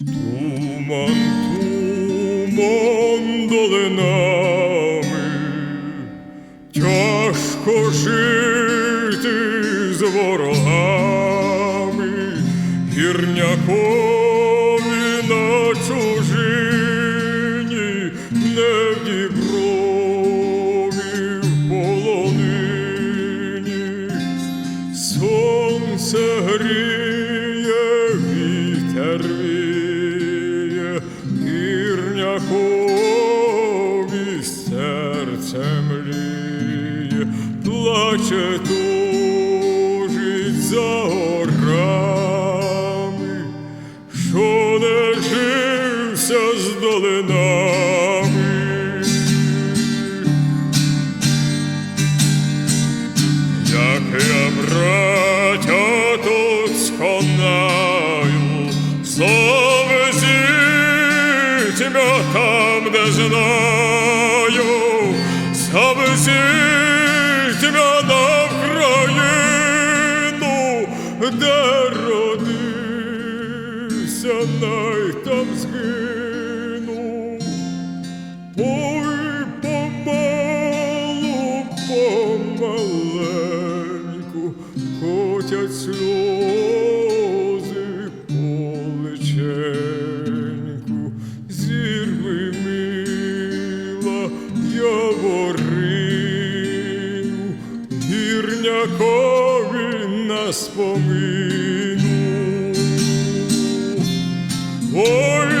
Туман, туман долинами, тяжко жити з ворогами, гірнякові на чужині, не в діброві в полонині. Сонце гріє, вітер плаче тужить за горами, що не жився з долинами. Як я, браття, тут сконаю, завезіть мене там, де знаю, завезіть де родився, най там згину. Ой, помалу, помаленьку, котять сльози поличеньку, зірви мила яворину, гірнякові на спомину. Ой,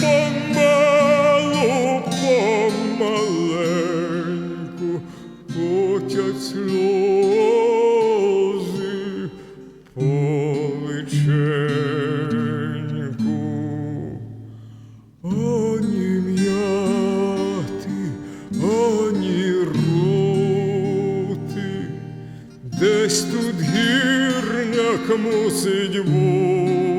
помалу, помаленьку, котять сльози по личеньку. Ані м'яти, ані роти, десь тут гірняк мусить бути.